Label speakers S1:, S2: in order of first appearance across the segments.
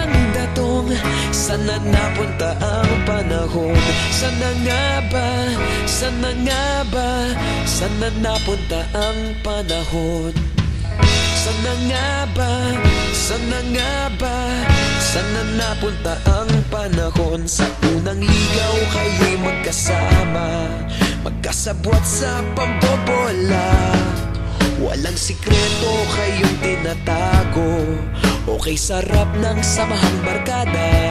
S1: datong Sana napunta ang panahon? Sana nga ba, sana nga ba? Sana napunta ang panahon? Sana nga ba, sana nga ba? Sana napunta ang panahon? Sa unang ligaw kayo'y magkasama Magkasabwat sa pambobola. Walang sikreto kayong tinatago Okay sarap ng samahang barkada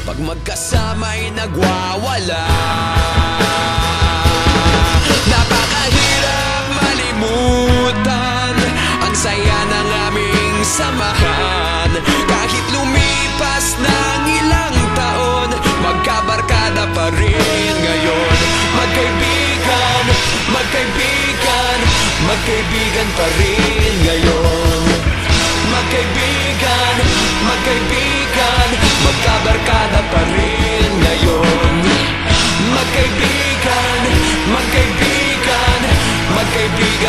S1: Pag magkasama'y nagwawala Napakahirap malimutan Ang saya ng aming samahan. Kahit lumipas ng ilang taon Magkabarkada pa rin ngayon. Magkaibigan, magkaibigan Magkaibigan pa rin ngayon. Magkaibigan, magkaibigan